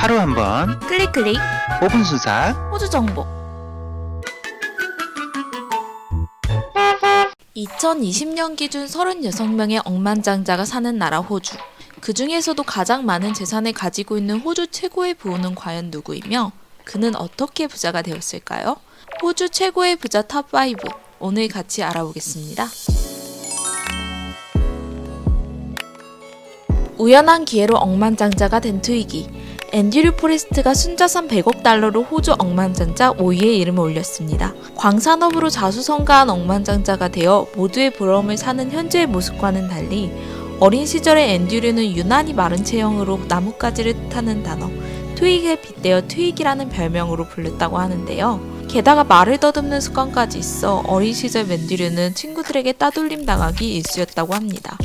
하루 한 번 클릭 클릭 5분 순삭 호주 정보 2020년 기준 36명의 억만장자가 사는 나라 호주. 그 중에서도 가장 많은 재산을 가지고 있는 호주 최고의 부호는 과연 누구이며 그는 어떻게 부자가 되었을까요? 호주 최고의 부자 탑5 오늘 같이 알아보겠습니다. 우연한 기회로 억만장자가 된 트위기. 앤드류 포레스트가 순자산 100억 달러로 호주 억만장자 5위에 이름을 올렸습니다. 광산업으로 자수성가한 억만장자가 되어 모두의 부러움을 사는 현재의 모습과는 달리 어린 시절의 앤드류는 유난히 마른 체형으로 나뭇가지를 뜻하는 단어 트윅에 빗대어 트윅이라는 별명으로 불렸다고 하는데요. 게다가 말을 더듬는 습관까지 있어 어린 시절 앤드류는 친구들에게 따돌림 당하기 일쑤였다고 합니다.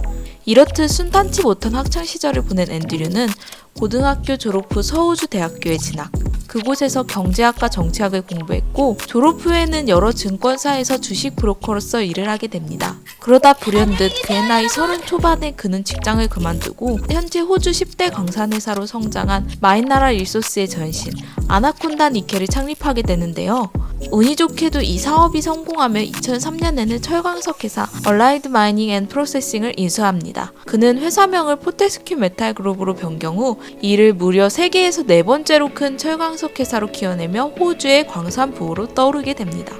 이렇듯 순탄치 못한 학창 시절을 보낸 앤드류는 고등학교 졸업 후 서우주 대학교에 진학. 그곳에서 경제학과 정치학을 공부했고 졸업 후에는 여러 증권사에서 주식 브로커로서 일을 하게 됩니다. 그러다 불현듯 그의 나이 서른 초반에 그는 직장을 그만두고 현재 호주 10대 광산회사로 성장한 마인나라 일소스의 전신 아나콘다 니켈을 창립하게 되는데요. 운이 좋게도 이 사업이 성공하며 2003년에는 철광석 회사 얼라이드 마이닝 앤 프로세싱을 인수합니다. 그는 회사명을 포테스큐 메탈 그룹으로 변경 후 이를 무려 세계에서 네 번째로 큰 철광석 회사로 키워내며 호주의 광산 부호로 떠오르게 됩니다.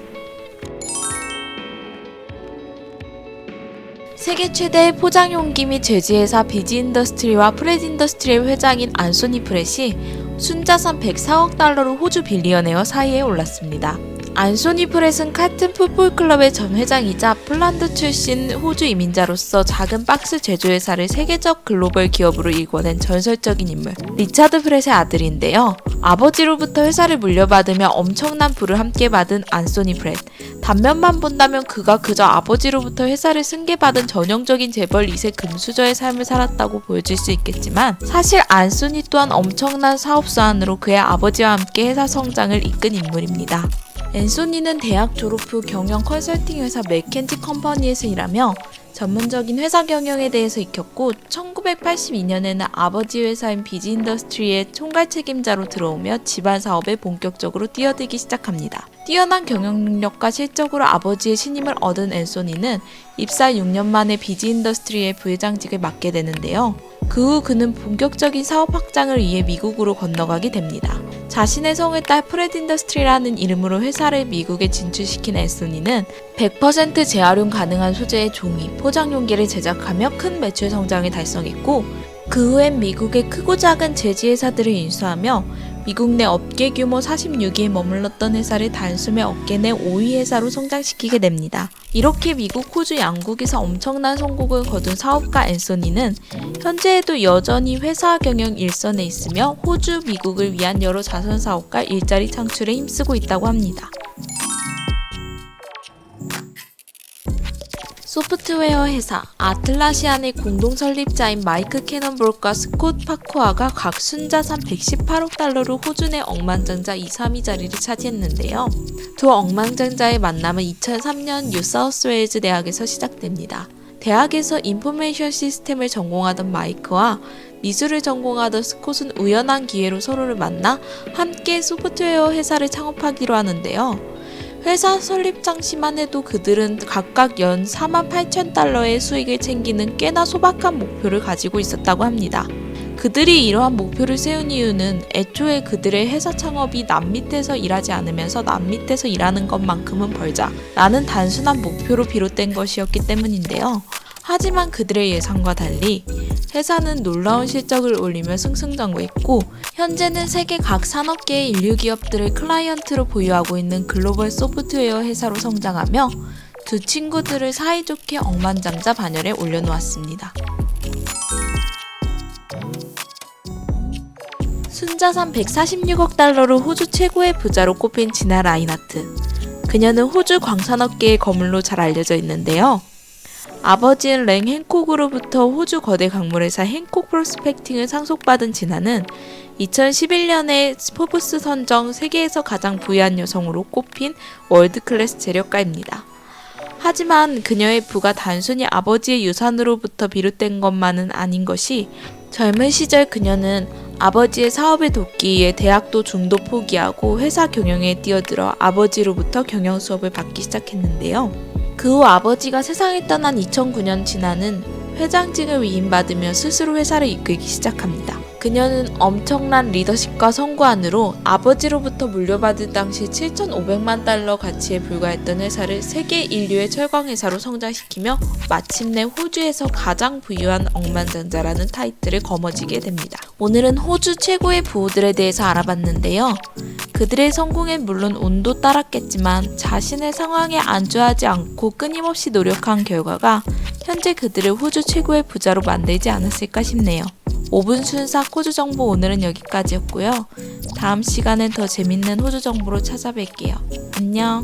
세계 최대의 포장 용기 및 제지회사 비지 인더스트리와 프레드 인더스트리의 회장인 안소니 프렛이 순자산 104억 달러로 호주 빌리언웨어 사이에 올랐습니다. 안소니 프렛은 카튼 풋볼 클럽의 전 회장이자 폴란드 출신 호주 이민자로서 작은 박스 제조회사를 세계적 글로벌 기업으로 일궈낸 전설적인 인물 리차드 프렛의 아들인데요. 아버지로부터 회사를 물려받으며 엄청난 부를 함께 받은 안소니 프렛. 단면만 본다면 그가 그저 아버지로부터 회사를 승계받은 전형적인 재벌 2세 금수저의 삶을 살았다고 보여질 수 있겠지만 사실 안소니 또한 엄청난 사업수완으로 그의 아버지와 함께 회사 성장을 이끈 인물입니다. 앤소니는 대학 졸업 후 경영 컨설팅 회사 맥켄지 컴퍼니에서 일하며 전문적인 회사 경영에 대해서 익혔고 1982년에는 아버지 회사인 비지 인더스트리의 총괄 책임자로 들어오며 집안 사업에 본격적으로 뛰어들기 시작합니다. 뛰어난 경영 능력과 실적으로 아버지의 신임을 얻은 앤소니는 입사 6년 만에 비지 인더스트리의 부회장직을 맡게 되는데요. 그 후 그는 본격적인 사업 확장을 위해 미국으로 건너가게 됩니다. 자신의 성을 딸 프레드 인더스트리라는 이름으로 회사를 미국에 진출시킨 앤소니는 100% 재활용 가능한 소재의 종이, 포장 용기를 제작하며 큰 매출 성장을 달성했고 그 후엔 미국의 크고 작은 제지 회사들을 인수하며 미국 내 업계 규모 46위에 머물렀던 회사를 단숨에 업계 내 5위 회사로 성장시키게 됩니다. 이렇게 미국, 호주 양국에서 엄청난 성공을 거둔 사업가 앤소니는 현재에도 여전히 회사 경영 일선에 있으며 호주, 미국을 위한 여러 자선 사업과 일자리 창출에 힘쓰고 있다고 합니다. 소프트웨어 회사 아틀라시안의 공동 설립자인 마이크 캐넌볼과 스콧 파코아가 각 순자산 118억 달러로 호주 내 억만장자 2, 3위 자리를 차지했는데요. 두 억만장자의 만남은 2003년 뉴사우스웨일즈 대학에서 시작됩니다. 대학에서 인포메이션 시스템을 전공하던 마이크와 미술을 전공하던 스콧은 우연한 기회로 서로를 만나 함께 소프트웨어 회사를 창업하기로 하는데요. 회사 설립 당시만 해도 그들은 각각 연 4만 8천 달러의 수익을 챙기는 꽤나 소박한 목표를 가지고 있었다고 합니다. 그들이 이러한 목표를 세운 이유는 애초에 그들의 회사 창업이 남 밑에서 일하지 않으면서 남 밑에서 일하는 것만큼은 벌자 라는 단순한 목표로 비롯된 것이었기 때문인데요. 하지만 그들의 예상과 달리 회사는 놀라운 실적을 올리며 승승장구했고 현재는 세계 각 산업계의 인류 기업들을 클라이언트로 보유하고 있는 글로벌 소프트웨어 회사로 성장하며 두 친구들을 사이좋게 억만장자 반열에 올려놓았습니다. 순자산 146억 달러로 호주 최고의 부자로 꼽힌 지나 라인하트. 그녀는 호주 광산업계의 거물로 잘 알려져 있는데요. 아버지인 랭 행콕으로부터 호주 거대 광물회사 행콕 프로스펙팅을 상속받은 진아는 2011년에 포브스 선정 세계에서 가장 부유한 여성으로 꼽힌 월드클래스 재력가입니다. 하지만 그녀의 부가 단순히 아버지의 유산으로부터 비롯된 것만은 아닌 것이 젊은 시절 그녀는 아버지의 사업에 돕기 위해 대학도 중도 포기하고 회사 경영에 뛰어들어 아버지로부터 경영 수업을 받기 시작했는데요. 그 후 아버지가 세상을 떠난 2009년 진아는 회장직을 위임받으며 스스로 회사를 이끌기 시작합니다. 그녀는 엄청난 리더십과 성과안으로 아버지로부터 물려받을 당시 7,500만 달러 가치에 불과했던 회사를 세계 인류의 철강 회사로 성장시키며 마침내 호주에서 가장 부유한 억만장자라는 타이틀을 거머쥐게 됩니다. 오늘은 호주 최고의 부호들에 대해서 알아봤는데요. 그들의 성공엔 물론 운도 따랐겠지만 자신의 상황에 안주하지 않고 끊임없이 노력한 결과가 현재 그들을 호주 최고의 부자로 만들지 않았을까 싶네요. 5분 순삭 호주 정보 오늘은 여기까지였고요. 다음 시간엔 더 재밌는 호주 정보로 찾아뵐게요. 안녕.